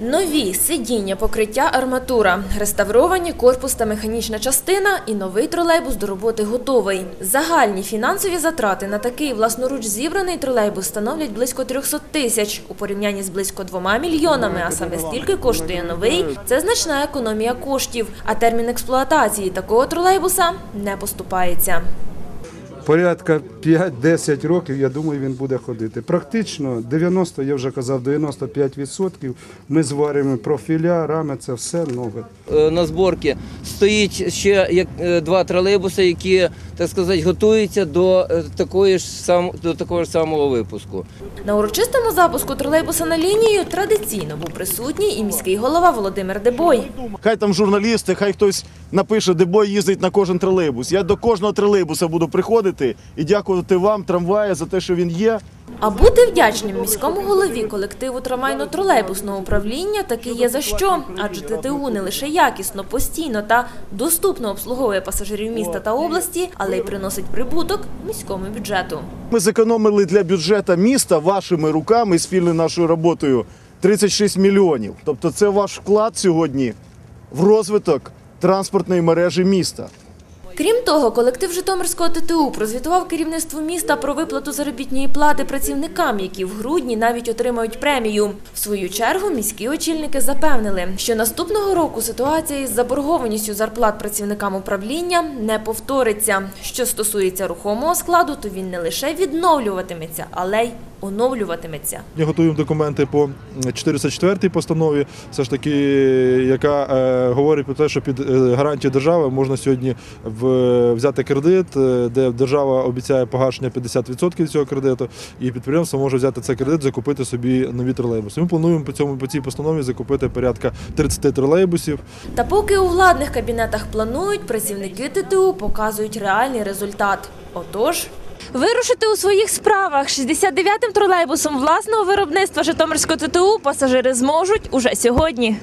Нові сидіння, покриття, арматура, реставровані корпус та механічна частина і новий тролейбус до роботи готовий. Загальні фінансові затрати на такий власноруч зібраний тролейбус становлять близько 300 тисяч. У порівнянні з близько двома мільйонами, а саме стільки коштує новий, це значна економія коштів. А термін експлуатації такого тролейбуса не поступається. Порядка 5-10 років, я думаю, він буде ходити. Практично 90, я вже казав, 95% ми зварюємо профіля, рами, це все нове. Е, на зборці стоїть ще е, два тролейбуси, які так сказати готуються до е, такої ж сам до такого ж самого випуску. На урочистому запуску тролейбуса на лінію традиційно був присутній і міський голова Володимир Дебой. Хай там журналісти, хай хтось напише, де бой їздить на кожен тролейбус. Я до кожного тролейбуса буду приходити і дякувати вам, трамваю, за те, що він є. А бути вдячним міському голові колективу трамвайно-тролейбусного управління таки є за що, адже ТТУ не лише якісно, постійно та доступно обслуговує пасажирів міста та області, але й приносить прибуток міському бюджету. Ми зекономили для бюджету міста вашими руками, спільною нашою роботою 36 мільйонів. Тобто це ваш вклад сьогодні в розвиток транспортної мережі міста. Крім того, колектив Житомирського ТТУ прозвітував керівництву міста про виплату заробітної плати працівникам, які в грудні навіть отримають премію. В свою чергу міські очільники запевнили, що наступного року ситуація із заборгованістю зарплат працівникам управління не повториться. Що стосується рухомого складу, то він не лише відновлюватиметься, але й оновлюватиметься. Ми готуємо документи по 404 постанові, все ж таки, яка е, говорить про те, що під е, гарантією держави можна сьогодні в, взяти кредит, е, де держава обіцяє погашення 50% цього кредиту, і підприємство може взяти цей кредит, закупити собі нові тролейбуси. Ми плануємо по цьому по цій постанові закупити порядка 30 тролейбусів. Та поки у владних кабінетах планують, працівники ТТУ показують реальний результат. Отож. Вирушити у своїх справах 69-м тролейбусом власного виробництва Житомирського ТТУ пасажири зможуть уже сьогодні.